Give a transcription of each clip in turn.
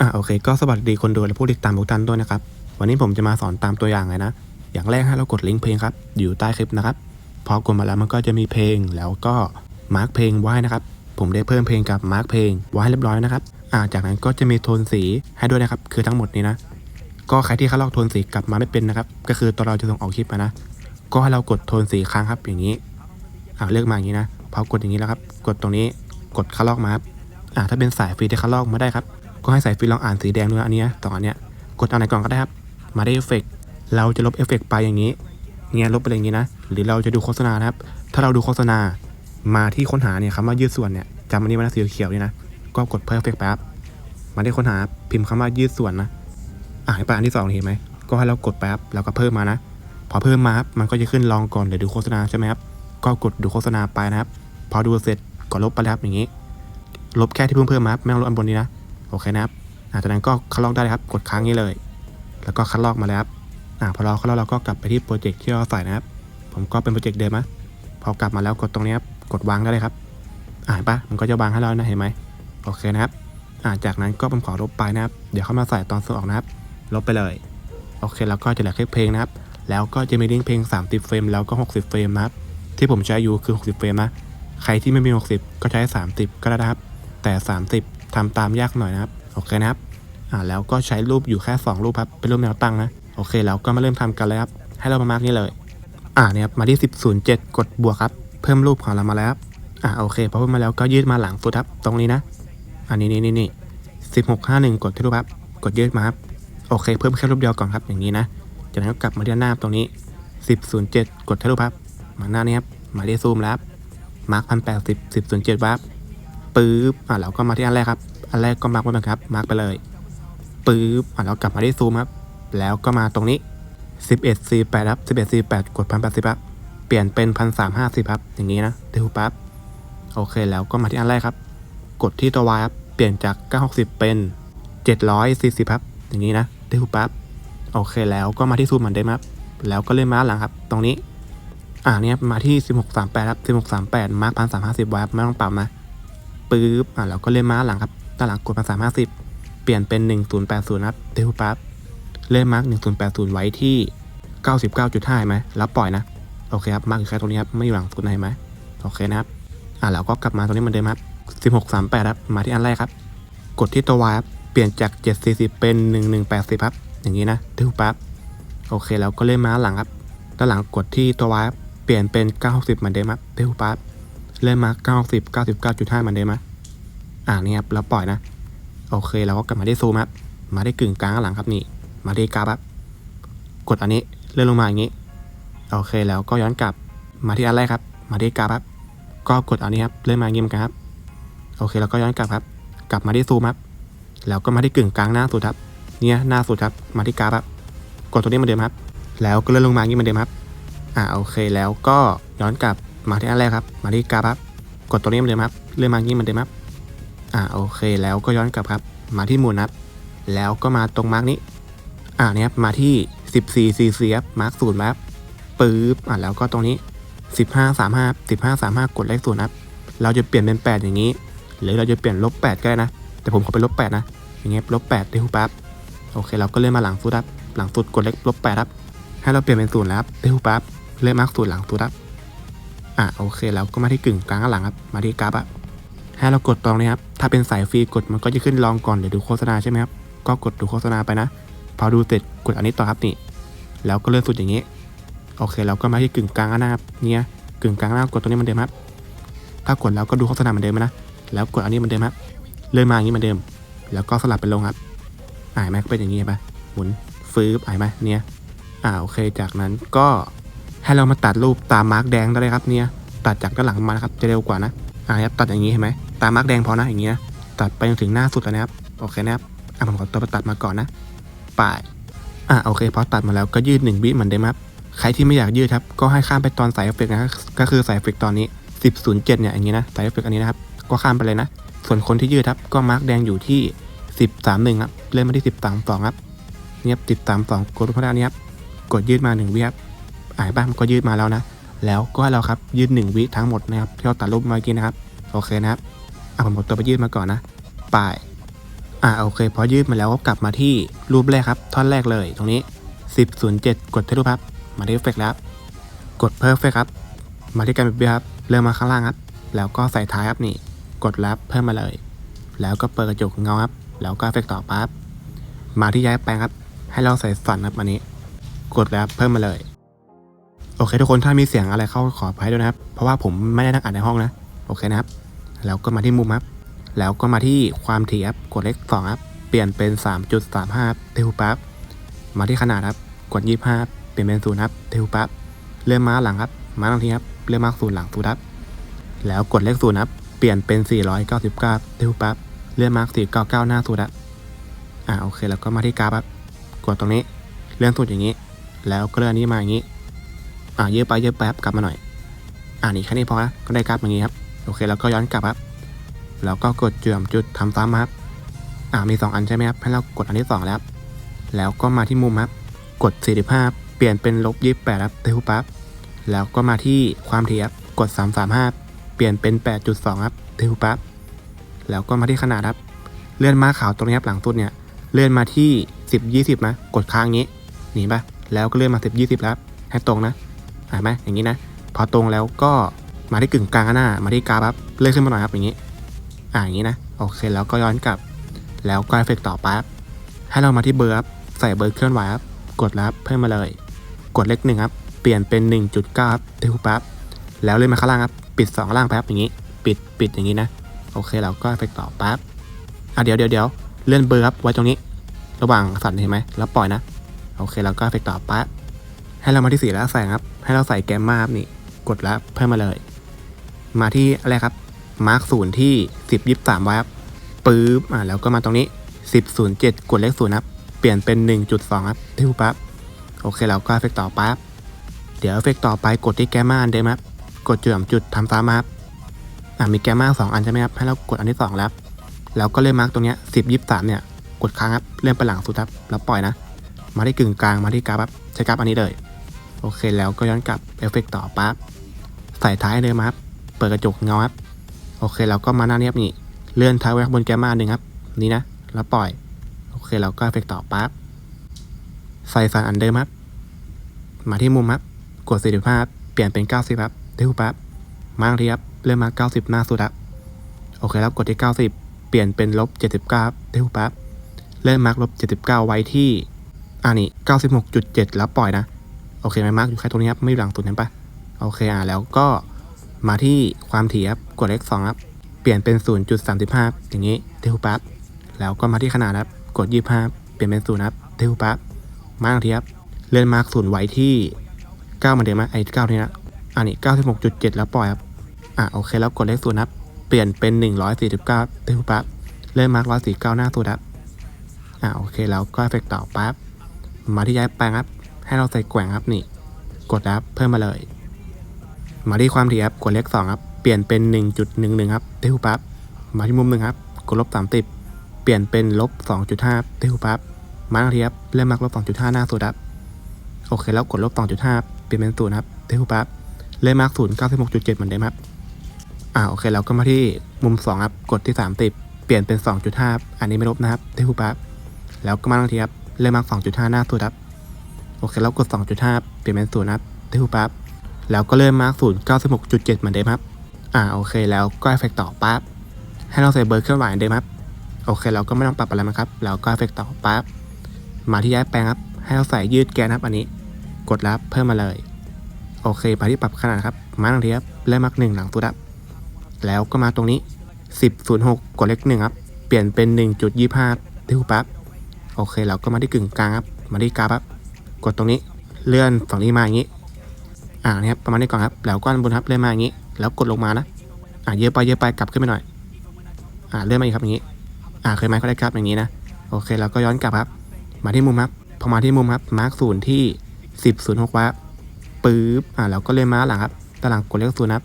อ๋อโอเค ก็สวัสดีคนดูและผู้ติดตามทุกท่านด้วยนะครับ วันนี้ผมจะมาสอนตามตัวอย่างเลยนะ อย่างแรกให้เรากดลิงก์เพลงครับ อยู่ใต้คลิปนะครับ พอกดมาแล้วมันก็จะมีเพลง แล้วก็มาร์กเพลงไว้นะครับ ผมได้เพิ่มเพลงกับมาร์กเพลงไว้เรียบร้อยนะครับ อ่า จากนั้นก็จะมีโทนสีให้ด้วยนะครับ คือทั้งหมดนี้นะ ก็ใครที่คัดลอกโทนสีกลับมาไม่เป็นนะครับ ก็คือตอนเราจะส่งออกคลิปนะ ก็ให้เรากดโทนสีค้างครับ อย่างนี้ อ่าเลือกมาอย่างนี้นะ พอกดอย่างนี้แล้วครับ กดตรงนี้ กดคัดลอกมาครับ อ่า ถ้าเป็นสายฟรีที่คัดลอกมาได้ครับ ก็ให้สายฟรีลองอ่านสีแดงด้วยอันนี้สองอันเนี้ย กดเอาไหนก่อนก็ได้ครับ มาได้เอฟเฟกต์เราจะลบเอฟเฟกต์ไปอย่างนี้เนี่ยลบไปอย่างนี้นะ หรือเราจะดูโฆษณานะครับ ถ้าเราดูโฆษณามาที่ค้นหาเนี่ยคำว่ายืดส่วนเนี่ยจำอันนี้ไว้นะสีเขียวนี่นะ ก็กดเพิ่มเอฟเฟกต์ไปครับมาได้ค้นหาพิมพ์คำว่ายืดส่วนนะอ่านไปอันที่สองเห็นไหมก็ให้เรากดไปครับแล้วก็เพิ่มมานะ พอเพิ่มมาครับมันก็จะขึ้นลองก่อนเดี๋ยวดูโฆษณาใช่ไหมครับก็กดดูโฆษณาไปนะครับ พอดูเสร็จก็ลบไปแล้วครับอย่างนี้ ลบแค่ที่เพิ่มเพิ่มมาครับไม่ต้องลบอันบนนี้นะโอเคนะครับอ่าจากนั้นก็คัดลอกได้ครับกดค้างนี้เลย แล้วก็คัดลอกมาแล้วครับอ่าพอเราคัดลอกเราก็กลับไปที่โปรเจกต์ที่เราใส่นะครับ ผมก็เป็นโปรเจกต์เดิมนะพอกลับมาแล้วกดตรงนี้ครับกดวางได้เลยครับอ่าเห็นปะมันก็จะวางให้เรานะเห็นไหมโอเคนะครับอ่าจากนั้นก็ผมขอลบไปนะครับ เดี๋ยวเข้ามาใส่ตอนส่งออกนะครับ ลบไปเลย โอเคแล้วก็จะเหลือแค่เพลงนะครับ แล้วก็จะมีลิงก์เพลง 30 เฟรมแล้วก็ 60 เฟรมนะครับ ที่ผมใช้อยู่คือ 60 เฟรมนะ ใครที่ไม่มี 60 ก็ใช้ 30 ก็ได้นะครับ แต่ 30ทำตามยากหน่อยนะครับ โอเคนะครับ อ่าแล้วก็ใช้รูปอยู่แค่ 2 รูปครับเป็นรูปแนวตั้งนะโอเคแล้วก็มาเริ่มทำกันเลยครับให้เรามามาร์กนี่เลย อ่าเนี่ยครับมาที่ 1007 กดบวกครับ เพิ่มรูปของเรามาแล้วอ่าโอเคพอเพิ่มมาแล้วก็ยืดมาหลังสุดครับตรงนี้นะอันนี้นี่นี่นี่สิบหกห้าหนึ่งกดที่รูปครับกดยืดมาครับโอเค เพิ่มแค่รูปเดียวก่อนครับอย่างนี้นะจากนั้นก็กลับมาที่หน้าตรงนี้สิบศูนย์เจ็ดกดที่รูปครับมาหน้านี้ครับมาที่ซูมแล้วมาร์คพันแปดสิบสิบศูนย์เจ็ดวับปึ๊บอ่าเราก็มาที่อันแรกครับอันแรกก็มาร์คไว้เหมือนครับมาร์คไปเลย ปึ๊บอ่าเรากลับมาที่ซูมครับ แล้วก็มาตรงนี้สิบเอ็ดสี่แปดครับสิบเอ็ดสี่แปดกดพันแปดสิบครับ เปลี่ยนเป็นพันสามห้าสิบครับ อย่างนี้นะเดี๋ยวปั๊บ โอเคแล้วก็มาที่อันแรกครับ กดที่ตัว Y ครับ เปลี่ยนจาก 960 เป็น 740ครับ อย่างนี้นะได้หูปั๊บ โอเคแล้วก็มาที่ซูมเหมือนเดิมครับ แล้วก็เลื่อนมาหลังครับ ตรงนี้ อ่าเนี่ยมาที่ 1638ครับ1638มาร์คพันสามห้าสิบไว้ครับไม่ต้องปรับนะปึ๊บ อ่าแล้วก็เล่นมาหลังครับด้านหลังกดพันสามห้าสิบ ปลี่ยนเป็น 1080ครับได้หูปั๊บเล่นมาร์ค1080 ไว้ที่ 99.5ไหมแล้วปล่อยนะ โอเคครับ มาร์คอยู่แค่ตรงนี้ครับ ไม่อยู่หลังสุดไหนไหมโอเคนะครับ อ่าเราก็กลับมาตรงนี้เหมือนเดิมครับ 16 38 ครับ มาที่อันแรกครับ กดที่ตัว Y ครับ เปลี่ยนจาก 740 เป็น 1180 ครับ อย่างนี้นะดูปั๊บโอเคแล้วก็เล่นมาหลังครับ ด้านหลังกดที่ตัว Y ครับ เปลี่ยนเป็น 960เหมือนเดิมครับดูปั๊บเล่นมา90 99.5เหมือนเดิมครับอ่านี่ครับ แล้วปล่อยนะ โอเคเราก็กลับมาที่ซูมครับ มาที่กึ่งกลางหลังครับนี่ มาที่กราฟครับ กดอันนี้เลื่อนลงมาอย่างนี้ โอเคแล้วก็ย้อนกลับมาที่อันแรกครับ มาที่กราฟครับ ก็กดอันนี้ครับเลื่อนมาอย่างนี้เหมือนกันครับ โอเคแล้วก็ย้อนกลับครับ กลับมาที่ซูมครับ แล้วก็มาที่กึ่งกลางหน้าสุดครับ เนี่ยหน้าสุดครับ มาที่กราฟครับ กดตัวนี้เหมือนเดิมครับ แล้วก็เลื่อนลงมาอย่างนี้เหมือนเดิมครับ อ่าโอเคแล้วก็ย้อนกลับมาที่อันแรกครับ มาที่กราฟครับ กดตัวนี้เหมือนเดิมครับ เลื่อนมาอย่างนี้เหมือนเดิมครับ อ่าโอเคแล้วก็ย้อนกลับครับ มาที่หมุนครับ แล้วก็มาตรงมาร์กนี้ อ่าเนี่ยครับมาที่ 14 4 4ครับมาร์กศูนย์ครับปึ๊บอ่าแล้วก็ตรงนี้ 15 35 15 35 กดเลขศูนย์ครับเราจะเปลี่ยนเป็น 8 อย่างนี้ หรือเราจะเปลี่ยนลบ8ก็ได้นะ แต่ผมขอเป็นลบ8นะอย่างเงี้ยลบ8ได้หูปั๊บโอเค เราก็เลื่อนมาหลังสุดครับหลังสุดกดเลขลบ8ครับให้เราเปลี่ยนเป็นศูนย์แล้วครับได้หูปั๊บเลื่อนมาร์กศูนย์หลังสุดครับอะโอเคแล้วก็มาที่กึ่งกลางข้างหลังครับมาที่กราฟอะ ให้เรากดตรงนี้ครับ ถ้าเป็นสายฟรีกดมันก็จะขึ้นลองก่อนเดี๋ยวดูโฆษณาใช่ไหมครับ ก็กดดูโฆษณาไปนะ พอดูเสร็จกดอันนี้ต่อครับนี่ แล้วก็เลื่อนสุดอย่างนี้ โอเคแล้วก็มาที่กึ่งกลางหน้าครับเนี่ยกึ่งกลางหน้ากดตัวนี้มือนเดิมครับ ถ้ากดแล้วก็ดูโฆษณาเหมือนเดิมนะ แล้วกดอันนี้มือนเดิมครับ เลื่อนมาอย่างนี้มือนเดิม แล้วก็สลับไปลงครับอ่าเห็นไหมก็เป็นอย่างนี้เห็นปะหมุนฟืบอ่าเห็นไหมเนี่ยอ่าโอเคจากนั้นก็ให้เรามาตัดรูปตามมาร์กแดงได้เลยครับเนี่ย ตัดจากด้านหลังมานะครับจะเร็วกว่านะ อ่าครับตัดอย่างนี้เห็นไหมตามมาร์กแดงพอนะอย่างนี้นะตัดไปจนถึงหน้าสุดแล้วนะครับโอเคนะครับอะผมขอตัวไปตัดมาก่อนนะป่ายอะโอเคพอตัดมาแล้วก็ยืด1วิเหมือนเดิมครับใครที่ไม่อยากยืดครับก็ให้ข้ามไปตอนใส่เอฟเฟกนะก็คือใส่เอฟเฟกตอนนี้ 10.07เนี่ยอย่างนี้นะใส่เอฟเฟกอันนี้นะครับก็ข้ามไปเลยนะ ส่วนคนที่ยืดครับก็มาร์กแดงอยู่ที่10.31ครับเลื่อนมาที่10.32ครับเนี่ย10.32กดพนันนี้ครับกดยืดมา1วิครับอ่ายบ้างก็ยืดมาแล้วนะ แล้วก็ให้เราครับยืด1วิทั้งหมดนะครับที่เราตัดรูปเมื่อกี้นะครับโอเคนะครับอะผมกดตัวไปยืดมาก่อนนะป่ายอ่าโอเคพอยืดมาแล้วก็กลับมาที่รูปแรกครับท่อนแรกเลยตรงนี้ 10.07 กดที่รูปครับมาที่เอฟเฟกแล้วครับกดเพิ่มเฟกครับมาที่การเปรียบเทียบครับเริ่มมาข้างล่างครับแล้วก็ใส่ท้ายครับนี่ กดรับเพิ่มมาเลย แล้วก็เปิดกระจกเงาครับแล้วก็เอฟเฟกต์ต่อปั๊บมาที่ย้ายแปลงครับ ให้เราใส่สันครับอันนี้ กดแล้วเพิ่มมาเลย โอเค ทุกคนถ้ามีเสียงอะไรเข้าขออภัยด้วยนะครับ เพราะว่าผมไม่ได้นั่งอ่านในห้องนะ โอเคนะครับ แล้วก็มาที่มุมครับ แล้วก็มาที่ความถี่ครับ กดเลขสองครับ เปลี่ยนเป็น 3.35เทวปั๊บ มาที่ขนาดครับ กด 25 เปลี่ยนเป็นศูนย์ครับ เทวปั๊บ เลื่อนมาหลังครับมาหลังทีครับ เลื่อนมาศูนย์หลังศูนย์ครับ แล้วกดเลขศูนย์ครับ เปลี่ยนเป็น 499เทวปั๊บ เลื่อนมา499 หน้าศูนย์ครับ อ่าโอเค แล้วก็มาที่กราฟครับ กดตรงนี้ เลื่อนศูนย์อย่างนี้ แล้วก็เลื่อนนนี้มาอย่างนี้ อ่าเยอะไปเยอะไปครับกลับมาหน่อย อ่านี่แค่นี้พอนะก็ได้กราฟอย่างนี้ครับ โอเคแล้วก็ย้อนกลับครับ แล้วก็กดจุดจุดทำซ้ำครับ อ่ามี 2 อันใช่ไหมครับ ให้เรากดอันที่2แล้วครับแล้วก็มาที่มุมครับ กด 45 เปลี่ยนเป็นลบ28ครับเทวปั๊บ แล้วก็มาที่ความถี่ครับ กด 335 เปลี่ยนเป็น 8.2 ครับเทวปั๊บ แล้วก็มาที่ขนาดครับ เลื่อนมาขาวตรงนี้ครับหลังสุดเนี่ย เลื่อนมาที่ 10 20นะกดค้างนี้ หนีปะแล้วก็เลื่อนมา 10 20แล้วครับให้ตรงนะ เห็นไหมอย่างนี้นะ พอตรงแล้วก็มาที่กึ่งกลางหน้า มาที่กราฟครับเลื่อนขึ้นมาหน่อยครับอย่างนี้ อ่าอย่างนี้นะ โอเค แล้วก็ย้อนกลับ แล้วก็เอฟเฟกต์ต่อปั๊บให้เรามาที่เบอร์ครับใส่เบอร์เคลื่อนไหวครับ กดรับเพิ่มมาเลย กดเลขหนึ่งครับ เปลี่ยนเป็น 1.9ครับเทวปั๊บแล้วเลื่อนมาข้างล่างครับ ปิด 2 ล่างแป๊บอย่างนี้ ปิด ปิดอย่างนี้นะ โอเค แล้วก็เอฟเฟกต์ต่อปั๊บอะเดี๋ยวเดี๋ยวเดี๋ยวเลื่อนเบอร์ครับไว้ตรงนี้ ระหว่างสั่นเห็นไหมแล้วปล่อยนะ โอเค แล้วก็เอฟเฟกต์ต่อปั๊บ ให้เรามาที่สีแล้วแสงครับ ให้เราใส่แกมมาครับนี่ กดรับเพิ่มมาเลย มาที่อะไรครับ มาร์กศูนย์ที่10 23ไว้ครับปึ๊บอ่าแล้วก็มาตรงนี้10 07กดเลขศูนย์ครับ เปลี่ยนเป็น1.2ครับทิวปั๊บ โอเคแล้วก็เอฟเฟกต่อปั๊บ เดี๋ยวเอฟเฟกต่อไปกดที่แกมมาอันเดิมครับ กดจุดสามจุดทำซ้ำครับ อ่ามีแกมมาสองอันใช่ไหมครับ ให้เรากดอันที่สองแล้วแล้วก็เลื่อนมาร์กตรงเนี้ย10 23เนี่ย กดค้างครับ เลื่อนไปหลังสุดครับ แล้วปล่อยนะ มาที่กึ่งกลาง มาที่กราฟครับ ใช้กราฟอันนี้เลย โอเคแล้วก็ย้อนกลับเอฟเฟกต์ต่อปั๊บใส่ท้ายเดิมครับ เปิดกระจกเงาครับ โอเคเราก็มาหน้านี้ครับนี่ เลื่อนท้ายไว้บนแกมมาหนึ่งครับ นี่นะ แล้วปล่อย โอเคเราก็เอฟเฟกต์ต่อปั๊บ ใส่สันอันเดิมครับ มาที่มุมครับ กด45เปลี่ยนเป็น 90ครับเทวปั๊บ มาอีกทีครับเลื่อมา 90 หน้าสุดครับ โอเคแล้วกดที่ 90 เปลี่ยนเป็นลบ79ครับเทวปั๊บเลื่อมาร์กลบ79 ไว้ที่ อ่านี่96.7 แล้วปล่อยนะ อเคไหมมาร์กอยู่แค่ตรงนี้ครับไม่อยู่หลังสุดเห็นปะโอเคอ่าแล้วก็มาที่ความถี่ครับกดเลข2ครับเปลี่ยนเป็น 0.35 อย่างนี้เทวปั๊บแล้วก็มาที่ขนาดครับกด25เปลี่ยนเป็น0ครับเทวปั๊บมาอีกทีครับเลื่อนมาร์กศูนย์ไว้ที่9มือนเดิมไหมไอ้9นี่นะอันนี้96.7 แล้วปล่อยครับอะโอเคแล้วกดเลขศูนย์ครับเปลี่ยนเป็น 149เทวปั๊บเลื่อนมาร์ก149 หน้าสุดครับอะโอเคแล้วก็เอฟเฟกต์ต่อปั๊บมาที่ย้ายแปลงครับ ให้เราใส่แกว่งครับนี่ กดครับเพิ่มมาเลย มาที่ความถี่ครับกดเลข2ครับเปลี่ยนเป็น 1.11ครับเทวปั๊บมาที่มุมหนึ่งครับกดลบ30เปลี่ยนเป็นลบ2.5เทวปั๊บมาทีครับเลื่อนมาร์กลบ2.5หน้าสุดครับโอเคแล้วกดลบ2.5เปลี่ยนเป็นศูนย์ครับเทวปั๊บเลื่อนมาร์กศูนย์96.7เจ็ดเหมือนเดิมครับอ่าโอเคแล้วก็มาที่มุม2ครับกดที่30เปลี่ยนเป็น2.5อันนี้ไม่ลบนะครับเทวปั๊บแล้วก็มาอีกทีครับเลื่อนมาร์ก2.5หน้าสุดครับ โอเคแล้วกด 2.5 เปลี่ยนเป็นศูนย์ครับเทวปั๊บแล้วก็เลื่อนมาร์กศูนย์96.7เจ็ดเหมือนเดิมครับ อ่าโอเคแล้วก็เอฟเฟกต์ต่อปั๊บให้เราใส่เบอร์เคลื่อนไหวเหมือนเดิมครับ โอเคเราก็ไม่ต้องปรับอะไรมันครับแล้วก็เอฟเฟกต์ต่อปั๊บมาที่ย้ายแปลงครับ ให้เราใส่ยืดแกนครับอันนี้ กดรับเพิ่มมาเลย โอเคไปที่ปรับขนาดครับ มาหนึ่งทีครับเริ่มมักหนึ่งหลังสุดครับ แล้วก็มาตรงนี้10.06กกดเลขหนึ่งครับ เปลี่ยนเป็น1.25ที่หูปั๊บ โอเคเราก็มาที่กึ่งกลางครับ มาที่กราฟครับ กดตรงนี้เลื่อนฝั่งนี้มาอย่างนี้ อ่านี่ครับประมาณนี้ก่อนครับแล้วก็อันบนครับเลื่อนมาอย่างนี้ แล้วกดลงมานะ อ่าเยอะไปเยอะไปกลับขึ้นไปหน่อย อ่าเลื่อนมาอีกครับอย่างนี้ อ่าเคยไหมเขาได้กราฟอย่างนี้นะ โอเคเราก็ย้อนกลับครับ มาที่มุมครับ พอมาที่มุมครับ มาร์กศูนย์ที่สิบศูนย์หกครับปึ๊บ อ่าเราก็เลยมาหลังครับตารางกดเลขศูนย์ครับ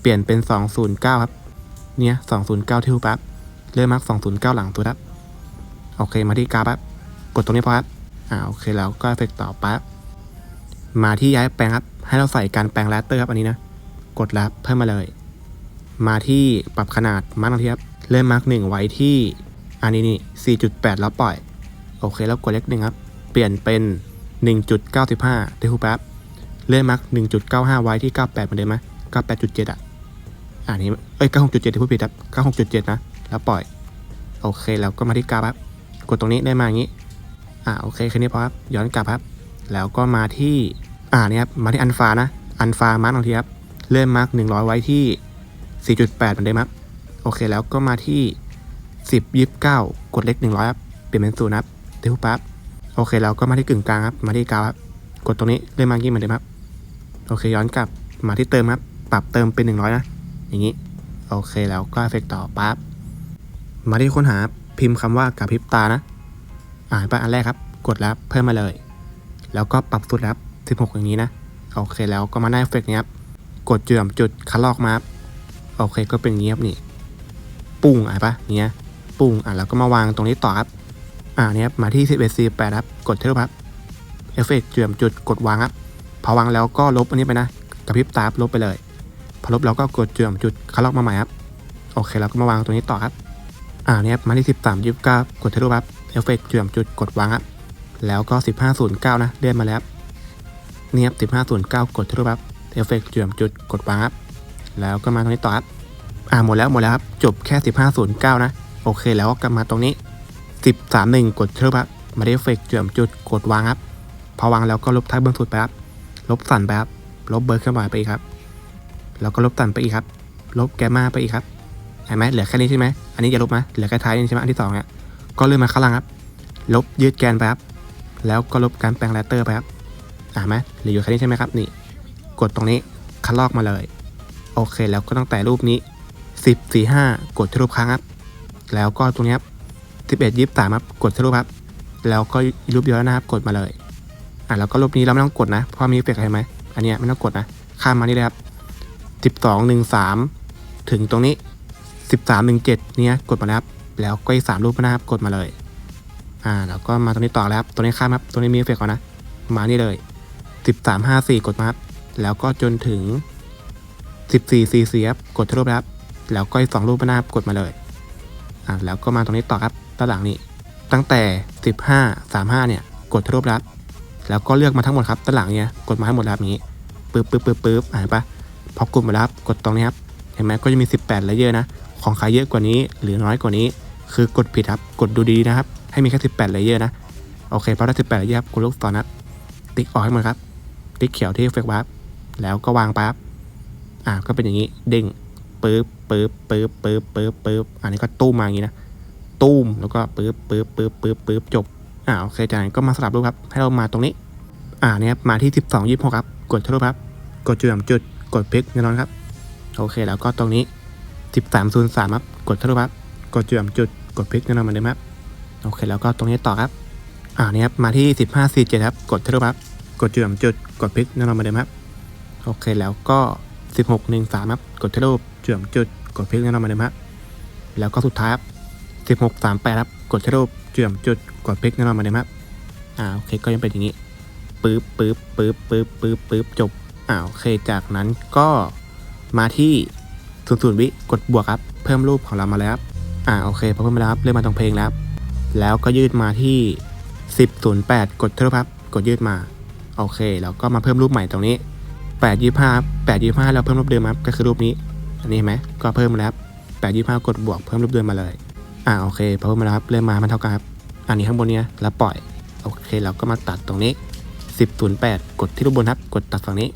เปลี่ยนเป็นสองศูนย์เก้าครับ เนี่ยสองศูนย์เก้าที่รูปครับเริ่มมาร์กสองศูนย์เก้าหลังตัวครับ โอเคมาที่กราฟครับ กดตรงนี้พอครับ อ่าโอเคแล้วก็เอฟเฟกต่อปั๊บมาที่ย้ายแปลงครับ ให้เราใส่การแปลงแรตเตอร์ครับอันนี้นะ กดแล้วเพิ่มมาเลย มาที่ปรับขนาดมาร์กทีครับเริ่มมาร์กหนึ่งไว้ที่อันนี้นี่ 4.8 แล้วปล่อย โอเคแล้วกดเลขหนึ่งครับ เปลี่ยนเป็น 1.95ที่คูแป๊บเลื่อนมาร์ก1.95 ไว้ที่ 98เหมือนเดิมไหม98.7 อะ อันนี้ เอ้ย 96.7ที่พูดผิดครับ 96.7 นะ แล้วปล่อย โอเค แล้วก็มาที่กราฟครับ กดตรงนี้ได้มาอย่างนี้ อ่าโอเคแค่นี้พอครับ ย้อนกลับครับ แล้วก็มาที่อ่านี่ครับ มาที่อันฟานะ อันฟามาร์กตรงทีครับเลื่อนมาร์ก100ไว้ที่ 4.8เหมือนเดิมครับ โอเคแล้วก็มาที่ 10 29 กดเลข100ครับ เปลี่ยนเป็นศูนย์ครับที่คูแป๊บ โอเคเราก็มาที่กึ่งกลางครับ มาที่กราฟครับ กดตรงนี้เลื่อนมาอย่างนี้เหมือนเดิมครับ โอเคย้อนกลับ มาที่เติมครับ ปรับเติมเป็น 100 นะ อย่างนี้ โอเคแล้วก็เอฟเฟกต์ต่อปั๊บ มาที่ค้นหาพิมพ์คำว่ากระพริบตานะ อ่านไปอันแรกครับ กดแล้วเพิ่มมาเลย แล้วก็ปรับสุดแล้ว16 อย่างนี้นะ โอเคแล้วก็มาหน้าเอฟเฟกต์นี้ครับ กดจุดจุดคัดลอกมาครับโอเคก็เป็นอย่างนี้ครับนี่ ปุ้งอ่านปะเนี้ย ปุ้งอะแล้วก็มาวางตรงนี้ต่อครับ อ่าเนี่ยครับมาที่11 48ครับ กดเทเลครับ เอฟเฟกต์จือมจุดกดวางครับ พอวางแล้วก็ลบอันนี้ไปนะ กระพริบตาลบไปเลย พอลบแล้วก็กดจือมจุดคัดลอกมาใหม่ครับ โอเคแล้วก็มาวางตรงนี้ต่อครับ อ่าเนี่ยครับมาที่ 13 29กดเทเลครับ เอฟเฟกต์เจือมจุดกดวางครับแล้วก็ 1509 นะเลื่อนมาแล้วครับเนี่ยครับ1509 กดเทเลครับเอฟเฟกต์เจือมจุดกดวางครับแล้วก็มาตรงนี้ต่อครับอ่าหมดแล้วหมดแล้วครับจบแค่ 1509 นะ โอเคแล้วก็กลับมาตรงนี้สิบสามหนึ่งกดเชิญครับมาเอฟเฟกต์เจือมจุดกดวางครับพอวางแล้วก็ลบท้ายเบื้องสุดไปครับลบสั่นไปครับลบเบอร์เครื่องหมาไปอีกครับ แล้วก็ลบสั่นไปอีกครับ ลบแกมมาไปอีกครับเห็นไหมเหลือแค่นี้ใช่ไหมอันนี้อย่าลบนะเหลือแค่ท้ายนี่ใช่ไหมอันที่สองเนี่ย ก็เลื่อนมาข้างล่างครับ ลบยืดแกนไปครับ แล้วก็ลบการแปลงแรตเตอร์ไปครับอ่าไหมเหลืออยู่แค่นี้ใช่ไหมครับ นี่ กดตรงนี้คัดลอกมาเลย โอเค แล้วก็ตั้งแต่รูปนี้สิบสี่ห้ากดที่รูปค้างครับ แล้วก็ตรงนี้ครับสิบเอ็ดยี่สิบสามครับ กดที่รูปครับ แล้วก็รูปเดียวนะครับ กดมาเลย อะแล้วก็รูปนี้เราไม่ต้องกดนะ เพราะมีเอฟเฟกต์อะไรไหม อันนี้ไม่ต้องกดนะ ข้ามมานี่เลยครับสิบสองหนึ่งสามถึงตรงนี้สิบสามหนึ่งเจ็ดเนี้ยกดมาแล้วครับ แล้วก็อีกสามรูปนะครับกดมาเลย อ่าแล้วก็มาตรงนี้ต่อแล้วครับตัวนี้ข้ามครับตัวนี้มีเอฟเฟกต์ก่อนนะ มานี่เลยสิบสามห้าสี่กดมาครับแล้วก็จนถึงสิบสี่สี่สี่ครับกดรูปแล้วครับแล้วก็อีกสองรูปนะครับกดมาเลย อะแล้วก็มาตรงนี้ต่อครับด้านหลังนี่ตั้งแต่15 35เนี่ยกดทะลุรับแล้วก็เลือกมาทั้งหมดครับด้านหลังเนี่ยกดมาให้หมดแล้วอย่างนี้ปึ๊บปึ๊บปึ๊บปึ๊บอ่านปะพอกดมดแล้วครับกดตรงนี้ครับเห็นไหมก็จะมี 18เลเยอร์นะ ของใครเยอะกว่านี้หรือน้อยกว่านี้ คือกดผิดครับ กดดูดีนะครับ ให้มีแค่ 18 เลเยอร์นะ โอเคพอได้ 18 เลเยอร์ครับกดลูกศรนะติ๊กออกให้หมดครับ ติ๊กเขียวที่เฟกวับแล้วก็วางปั๊บอ่าก็เป็นอย่างนี้เด้งปึ๊บปึ๊บปึ๊บปึ๊บปึ๊บปึ๊บอันนี้ก็ตู้มมาอย่างนี้นะตู้มแล้วก็ปึ๊บปึ๊บปึ๊บปึ๊บปึ๊บจบอ่าโอเคจากนั้นก็มาสลับรูปครับ ให้เรามาตรงนี้ อ่าเนี่ยครับมาที่ 12 26ครับ กดทะลุครับ กดจุดสามจุด กดพลิกแน่นอนครับ โอเคแล้วก็ตรงนี้ 13 0 3ครับ กดทะลุครับ กดจุดสามจุด กดพลิกแน่นอนเหมือนเดิมครับโอเคแล้วก็ตรงนี้ต่อครับอ่านี่ครับมาที่ 15 4 7ครับกดเทะลุครับกดจุดสามจุดกดพลิกแน่นอนเหมือนเดิมครับโอเคแล้วก็ 16 1 3ครับกดเทะลุเจือมจุดกดพลิกแน่นอนเหมือนเดิมครับแล้วก็สุดท้ายครับ16 38ครับกดเทะลุเจือมจุดกดพลิกแน่นอนเหมือนเดิมครับอ่าโอเคก็ยังเป็นอย่างนี้ปึ๊บปึ๊บปึ๊บปึ๊บปึ๊บปึ๊บจบอ่าโอเคจากนั้นก็มาที่ศูนย์ศูนย์วิกดบวกครับ เพิ่มรูปของเรามาแล้วครับ อ่าโอเคพอเพิ่มมาแล้วครับเลื่อนมาตรงเพลงแล้ว แล้วก็ยืดมาที่ 10 08 กดเทะลุครับ กดยืดมา โอเค แล้วก็มาเพิ่มรูปใหม่ตรงนี้ 8 25 8 25แล้วเพิ่มรูปเดิมครับ ก็คือรูปนี้ อันนี้เห็นไหมก็เพิ่มมาแล้วครับ8 25 กดบวกเพิ่มรูปเดิมมาเลย อ่าโอเคพอเพิ่มมาแล้วครับเริ่มมามันเท่ากันครับ อันนี้ข้างบนเนี้ยแล้วปล่อย โอเค เราก็มาตัดตรงนี้ 10 08 กดที่รูปบนครับ กดตัดฝั่งนี้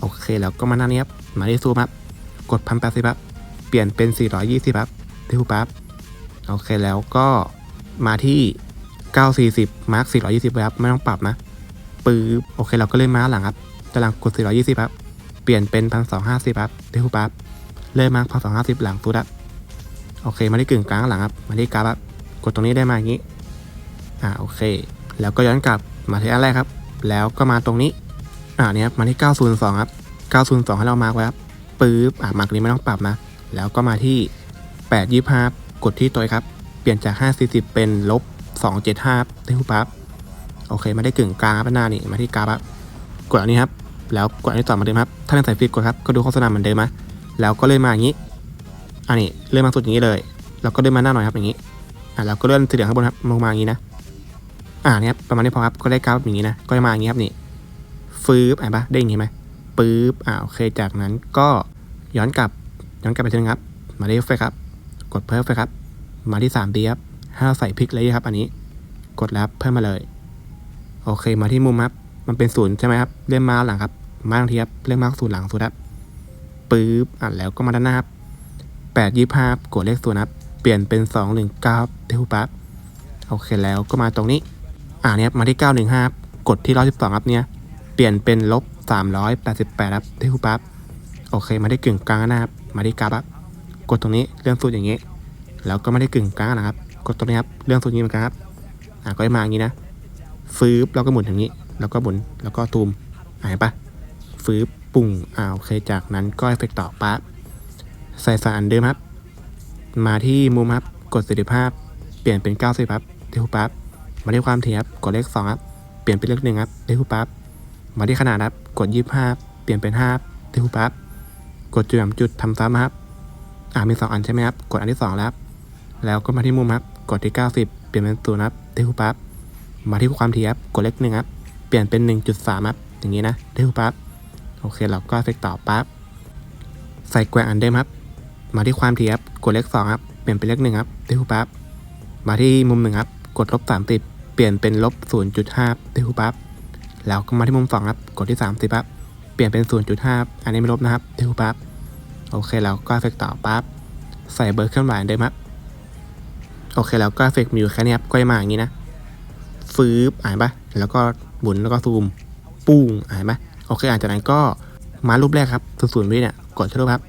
โอเค แล้วก็มาหน้านี้ครับ มาที่ซูมครับ กดพันแปดสิบครับ เปลี่ยนเป็น 420ครับ ที่รูปปั๊บโอเคแล้วก็มาที่ 940มาร์ค420ครับไม่ต้องปรับนะปื๊บโอเคเราก็เล่นม้าหลังครับตารางกด 420ครับเปลี่ยนเป็น 1250ครับที่รูปปั๊บเริ่มมาร์ค1250 หลังฟุตครับโอเคมาที่กึ่งกลางหลังครับมาที่กราฟครับกดตรงนี้ได้มาอย่างนี้อ่าโอเค แล้วก็ย้อนกลับมาที่อันแรกครับ แล้วก็มาตรงนี้อ่าเนี่ยครับมาที่ 902 ครับ 902 ให้เรามาร์กไว้ครับปึ๊บอ่ามาร์กนี้ไม่ต้องปรับนะ แล้วก็มาที่ 825 กดที่ตัวครับ เปลี่ยนจาก 540 เป็นลบ 275ที่หูปั๊บโอเคมาได้กึ่งกลางครับหน้านี่มาที่กราฟครับกดอันนี้ครับ แล้วกดอันนี้ต่อมาเดิมครับ ถ้าเป็นสายฟิตกดครับ ก็ดูโฆษณาเหมือนเดิมนะแล้วก็เลื่อนมาอย่างนี้ อันนี้เลื่อนมาสุดอย่างนี้เลย แล้วก็เลื่อนมาหน้าหน่อยครับอย่างนี้ อ่าแล้วก็เลื่อนสีเหลืองข้างบนครับลงมาอย่างนี้นะ อ่าเนี่ยครับประมาณนี้พอครับ ก็ได้กราฟอย่างนี้นะ ก็จะมาอย่างนี้ครับนี่ ฟืบอ่านปะได้อย่างนี้ไหมปึ๊บอ่าโอเค จากนั้นก็ย้อนกลับ ย้อนกลับไปทีนึงครับ มาที่เฟครับ กดเพิ่มเฟซครับ มาที่3ดีครับห้าใส่พริกเลยครับ อันนี้ กดแล้วเพิ่มมาเลย โอเค มาที่มุมครับ มันเป็นศูนย์ใช่ไหมครับ เลื่อนมาหลังครับ มาทังทีครับ เลื่อนมาศูนย์หลังศูนย์ครับปึ๊บอ่าแล้วก็มาด้านหน้าครับแปดยี่ห้ากดเลขศูนย์ครับ เปลี่ยนเป็นสองหนึ่งเก้าเทวปั๊บโอเคแล้วก็มาตรงนี้ อ่าเนี่ยครับมาที่เก้าหนึ่งห้ากดที่ร้อยสิบสองครับเนี่ย เปลี่ยนเป็นลบสามร้อยแปดสิบแปดครับเทวปั๊บโอเค มาที่กึ่งกลางนะครับ มาที่กราฟครับ กดตรงนี้เลื่อนสูตรอย่างนี้ แล้วก็ไม่ได้กึ่งกลางนะครับ กดตรงนี้ครับเลื่อนสูตรอย่างนี้เหมือนกันครับอ่าก็จะมาอย่างนี้นะฟืบแล้วก็หมุนอย่างนี้ แล้วก็หมุนแล้วก็ตูมหายปะฟืบปุ่งอ่าโอเคจากนั้นก็เอฟเฟกต่อปั๊บใส่สารอันเดิมครับ มาที่มุมครับกดสิริภาพ เปลี่ยนเป็น90ครับเทวปั๊บมาที่ความถี่ครับกดเลข2ครับเปลี่ยนเป็นเลขหนึ่งครับเทวปั๊บมาที่ขนาดครับกด25เปลี่ยนเป็น5เทวปั๊บกดจุดสามจุดทำซ้ำครับ อ่ามีสองอันใช่ไหมครับ กดอันที่สองแล้วครับแล้วก็มาที่มุมครับ กดที่ 90 เปลี่ยนเป็นศูนย์ครับเทวปั๊บ มาที่ความถี่ครับ กดเลขหนึ่งครับ เปลี่ยนเป็น 1.3ครับ อย่างนี้นะเทวปั๊บ โอเค เราก็เอฟกต่อปั๊บ ใส่แกว่งอันเดิมครับ มาที่ความถี่ครับ กดเลขสองครับ เปลี่ยนเป็นเลขหนึ่งครับเทวปั๊บ มาที่มุมหนึ่งครับ กดลบสามสิบเปลี่ยนเป็นลบศูนย์จุดห้าเทวปั๊บ แล้วก็มาที่มุมสองครับ กดที่สามสิบครับ เปลี่ยนเป็นศูนย์จุดห้าอันนี้ไม่ลบนะครับเทวปั๊บ โอเคแล้วก็เฟเฟกต์ต่อปั๊บใส่เบอร์เครื่องหมายเดิมครับโอเคแล้วก็เฟเฟกต์มีอยู่แค่นี้ครับก็จะมาอย่างนี้นะฟืบอ่านปะแล้วก็หมุนแล้วก็ซูมปุ้งอ่านปะโอเคอ่านจากนั้นก็มารูปแรกครับศูนย์วิเนี่ยกดที่รูปครับ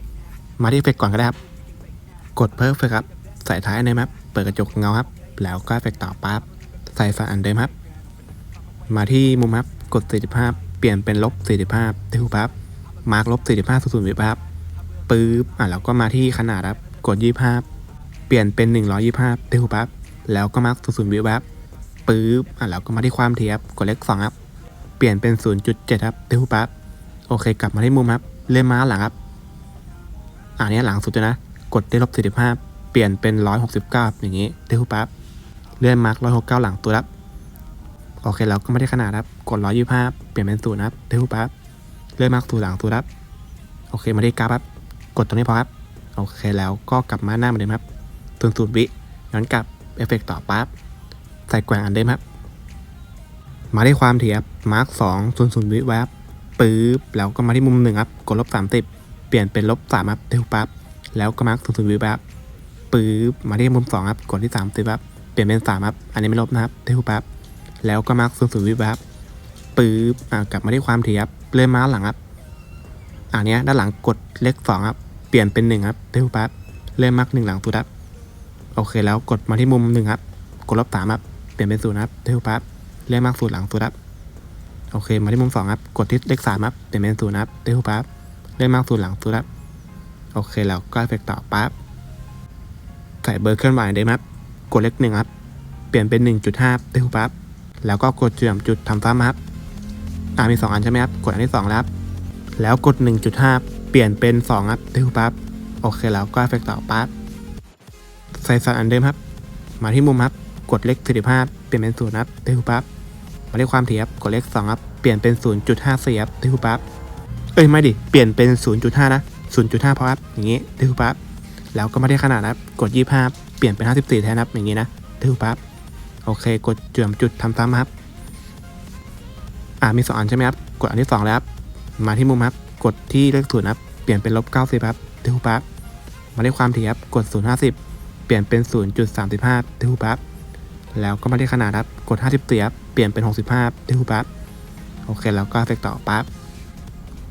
มาที่เฟกต์ก่อนก็ได้ครับ กดเพิ่มเฟกครับ ใส่ท้ายอันเดิมครับเปิดกระจกเงาครับ แล้วก็เฟกต์ต่อปั๊บใส่ฝั่งอันเดิมครับ มาที่มุมครับกด45เปลี่ยนเป็นลบ45ที่หูปั๊บมาร์กลบ45ศูนย์วิปั๊บ ปึ๊บอะแล้วก็มาที่ขนาดครับกด25เปลี่ยนเป็น125ที่หูปั๊บแล้วก็มาร์กศูนย์วิปั๊บปึ๊บอะแล้วก็มาที่ความถี่ครับกดเลข2ครับเปลี่ยนเป็น0.7ครับที่หูปั๊บโอเค กลับมาที่มุมครับเลื่อนมาหลังครับอันนี้หลังสุดเลยนะกดได้ลบ45เปลี่ยนเป็น169อย่างนี้ที่หูปั๊บเลื่อนมาร์ก169หลังตัวครับโอเคเราก็ไม่ได้ขนาดครับกด125เปลี่ยนเป็นศูนย์ครับที่หูปั๊บเลื่อนมาร์กศูนย์หลังตัวครับโอเคมาที่กราฟครับ กดตรงนี้พอครับ โอเคแล้วก็กลับมาหน้าเหมือนเดิมครับศูนย์ศูนย์วิย้อนกลับเอฟเฟกต์ต่อปั๊บใส่แกว่งอันเดิมครับ มาที่ความถี่ครับมาร์กสองศูนย์ศูนย์วิแวบปึ๊บแล้วก็มาที่มุมหนึ่งครับกดลบสามสิบเปลี่ยนเป็นลบสามครับเทวปั๊บแล้วก็มาร์กศูนย์ศูนย์วิแวบปึ๊บมาที่มุมสองครับกดที่สามสิบครับเปลี่ยนเป็นสามครับอันนี้ไม่ลบนะครับเทวปั๊บแล้วก็มาร์กศูนย์ศูนย์วิแวบปึ๊บกลับมาที่ความถี่ครับเลื่อนมาหลังครับอันนี้ด้านหลังกดเลขสองครับ ปลี่ยนเป็นหนึ่งครับเทวปั๊บเลื่อนมาร์กหนึ่งหลังตัวครับโอเคแล้วกดมาที่มุมหนึ่งครับกดลบสามครับเปลี่ยนเป็นศูนย์ครับเทวปั๊บเลื่อนมากศูนย์หลังศูนย์ครับโอเคมาที่มุมสองครับกดที่เลขสามครับเปลี่ยนเป็นศูนย์ครับเทวปั๊บเลื่อนมากศูนย์หลังศูนย์ครับโอเคแล้วก็เอฟเฟกต่อปั๊บใส่เบอร์เคลื่อนไหวเดิมครับกดเลขหนึ่งครับเปลี่ยนเป็นหนึ่งจุดห้าเทวปั๊บแล้วก็กดจุดสามจุดทำซ้ำครับอ่ามีสองอันใช่ไหมครับกดอันที่สองแล้วครับแล้วกดหนึ่ง เปลี่ยนเป็นสองครับเทวปั๊บโอเคแล้วก็เอฟเฟกต์ต่อปั๊บใส่สันอันเดิมครับ มาที่มุมครับกดเลข45เปลี่ยนเป็นศูนย์ครับเทวปั๊บมาที่ความถี่ครับกดเลข2ครับเปลี่ยนเป็น0.54ครับเทวปั๊บเอ้ยไม่ดิเปลี่ยนเป็น0.5นย์ุดห้านะ0.5พอครับอย่างงี้เทวปั๊บแล้วก็มาที่ขนาดครับกด25เปลี่ยนเป็น54แทนครับอย่างงี้นะเทวปั๊บโอเค กดจุดจุดทำซ้ำครับอ่ามีสองอันใช่ไหมครับกดอันที่สองแล้วครับมาที่มุมครับ กดที่เลขศูนย์ครับ เปลี่ยนเป็นลบ90ครับเทวปั๊บมาที่ความถี่ครับ กด050เปลี่ยนเป็น0.35ที่หูปั๊บแล้วก็มาที่ขนาดครับ กด54ครับเปลี่ยนเป็น65ที่หูปั๊บโอเค แล้วก็เฟกต์ต่อปั๊บ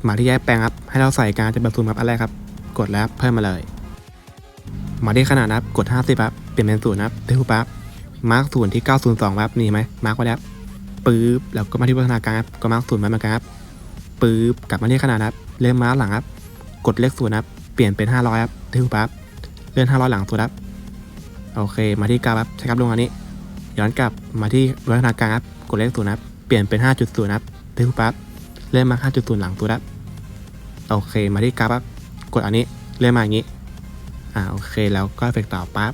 มาที่แยกแปลงครับ ให้เราใส่การจะแบบซูมครับอันแรกครับ กดแล้วเพิ่มมาเลย มาที่ขนาดครับ กด50ครับเปลี่ยนเป็น0ครับที่หูปั๊บมาร์กศูนย์ที่902ครับนี่ไหมมาร์กไว้แล้วปึ๊บแล้วก็มาที่พัฒนาการครับก็มาร์กศูนย์ไว้เหมือนกันครับ ปึ๊บกลับมาที่ขนาดครับเริ่มมาหลังครับ กดเลขศูนย์ครับ เปลี่ยนเป็น 500ครับถึงปั๊บเลื่อน 500 หลังสุดครับ โอเค มาที่กราฟครับใช้กราฟลงอันนี้ ย้อนกลับมาที่พัฒนาการครับ กดเลขศูนย์ครับ เปลี่ยนเป็น 5.0ครับถึงปั๊บเริ่มมา 5.0 หลังสุดครับ โอเค มาที่กราฟครับ กดอันนี้เริ่มมาอย่างนี้ อ่า โอเค แล้วก็เอฟเฟกต์ต่อปั๊บ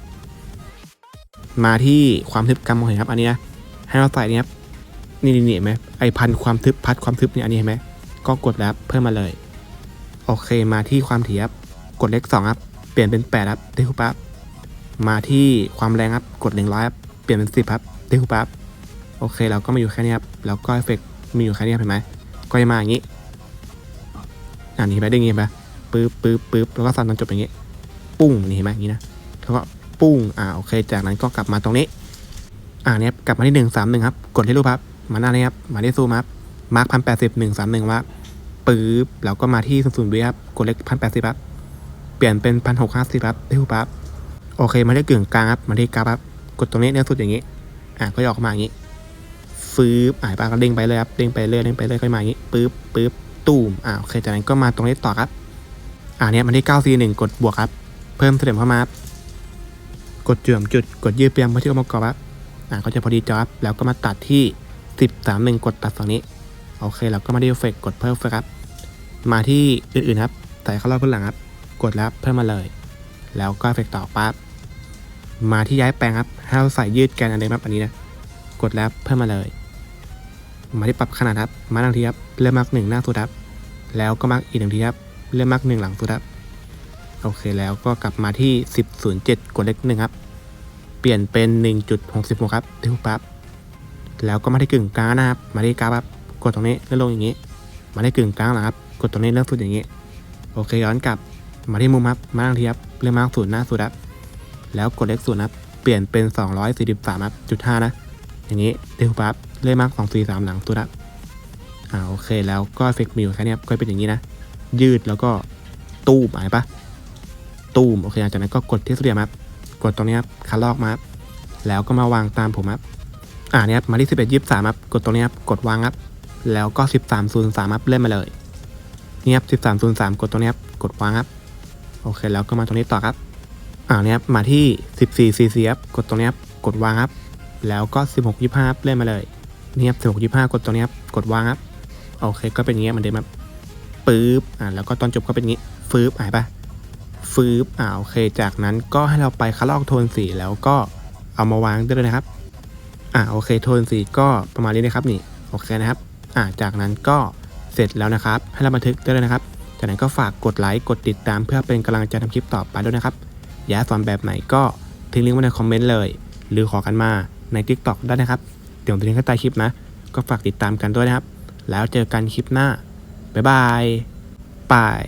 มาที่ความทึบกรรมของเห็นครับ อันนี้นะ ให้เราใส่นี่ครับนี่นี่นี่เห็นไหมไอพันความทึบพัดความทึบเนี่ย อันนี้เห็นไหม ก็กดแล้วเพิ่มมาเลย โอเคมาที่ความถี่ครับ กดเลขสองครับ เปลี่ยนเป็นแปดครับได้คูปั๊บมาที่ความแรงครับ กดหนึ่งร้อยครับ เปลี่ยนเป็นสิบครับได้คูปั๊บโอเคเราก็มาอยู่แค่นี้ครับ แล้วก็เอฟเฟกต์มีอยู่แค่นี้เห็นไหม ก็จะมาอย่างนี้อันนี้เห็นไหมได้ไงเห็นไหมปึ๊บปึ๊บปึ๊บแล้วก็สั่นตอนจบอย่างนี้ ปุ้งนี่เห็นไหมอย่างนี้นะแล้วก็ปุ้ง อ่า โอเค จากนั้นก็กลับมาตรงนี้ อ่าเนี่ยกลับมาที่หนึ่งสามหนึ่งครับ กดที่รูปครับ มาหน้านี้ครับ มาที่ซูมครับ มาร์คพันแปดสิบหนึ่งสามหนึ่งว่า ปึ๊บแล้วก็มาที่ศูนย์ศูนย์วิครับกดเลขพันแปดสิบครับเปลี่ยนเป็นพันหกห้าสิบครับที่รูปครับโอเคมาที่กึ่งกลางครับมาที่กราฟครับกดตรงนี้เนี่ยสุดอย่างนี้ อ่าก็ออกมาอย่างนี้ฟืบอ่าปาก็เด้งไปเลยครับเด้งไปเรื่อยเด้งไปเรื่อยก็มาอย่างนี้ปึ๊บปึ๊บตูมอ่าโอเคจากนั้นก็มาตรงนี้ต่อครับอ่าเนี่ยมาที่เก้าสี่หนึ่งกดบวกครับเพิ่มเสถียรเข้ามาครับกดเจื่อมจุดกดยืดเปียงเพื่อที่องค์ประกอบครับอ่าก็จะพอดีจอบแล้วก็มาตัดที่10 3 1กดตัดฝั่งนี้โอเคแล้วก็มาที่เอฟเฟกกดเพิ่มเฟกครับ มาที่อื่นๆครับใส่เข้ารอบพื้นหลังครับ กดแล้วเพิ่มมาเลย แล้วก็เอฟเฟกต่อปั๊บมาที่ย้ายแปลงครับให้เราใส่ยืดแกนอันเดิมครับอันนี้นะกดแล้วเพิ่มมาเลย มาที่ปรับขนาดครับ มาหนึ่งทีครับเริ่มมาร์กหนึ่งหน้าสุดครับแล้วก็มาร์กอีกหนึ่งทีครับเริ่มมาร์กหนึ่งหลังสุดครับโอเคแล้วก็กลับมาที่ 10.07 กดเลขหนึ่งครับ เปลี่ยนเป็น 1.66 ครับที่ปั๊บแล้วก็มาที่กึ่งกลางนะครับ มาที่กราฟครับ กดตรงนี้เลื่อนลงอย่างนี้ มาที่กึ่งกลางหลังครับ กดตรงนี้เลื่อนสุดอย่างนี้ โอเคย้อนกลับมาที่มุมครับมาทางทีครับเลื่อนมาศูนย์หน้าสุดครับแล้วกดเลขศูนย์ครับเปลี่ยนเป็น 243ครับจุดห้านะอย่างนี้ที่ปั๊บเลือนมาสองสี่สามหลังสุดครับอ่าโอเคแล้วก็เอฟเฟกต์มีอแค่นี้ครับก็เป็นอย่างนี้นะ ยืดแล้วก็ตู้หมายปะตูมโอเคหลังจากนั้นก็กดที่สุดเดียมครับกดตรงนี้ครับคัดลอกมาครับแล้วก็มาวางตามผมครับอ่าเนี่ยครับมาที่11 23ครับกดตรงนี้ครับกดวางครับแล้วก็13 0 3ครับเล่นมาเลย นี่ครับ13 0 3 กดตรงนี้ครับ กดวางครับ โอเค แล้วก็มาตรงนี้ต่อครับ อ่าเนี่ยครับ มาที่ 14 4 4ครับกดตรงนี้ครับ กดวางครับ แล้วก็ 16 25ครับเล่นมาเลย นี่ครับ16 25 กดตรงนี้ครับ กดวางครับ โอเค ก็เป็นอย่างเงี้ยเหมือนเดิมครับปึ๊บ อ่า แล้วก็ตอนจบก็เป็นอย่างงี้ ฟืบหายปะฟืบ อ่า โอเค จากนั้นก็ให้เราไปคัดลอกโทนสีแล้วก็เอามาวางได้เลยนะครับ อ่า โอเค โทนสีก็ประมาณนี้นะครับนี่ โอเคนะครับ อ่า จากนั้นก็ ร็จแล้วนะครับ ให้เราบันทึกได้เลยนะครับ จากนั้นก็ฝากกดไลค์กดติดตามเพื่อเป็นกำลังใจทำคลิปต่อไปด้วยนะครับ อยากสอนแบบไหนก็ทิ้งลิงก์ไว้ในคอมเมนต์เลย หรือขอกันมาใน TikTok ได้นะครับเดี๋ยวผมจะทิ้งข้างใต้คลิปนะ ก็ฝากติดตามกันด้วยนะครับ แล้วเจอกันคลิปหน้าบ๊ายบายบาย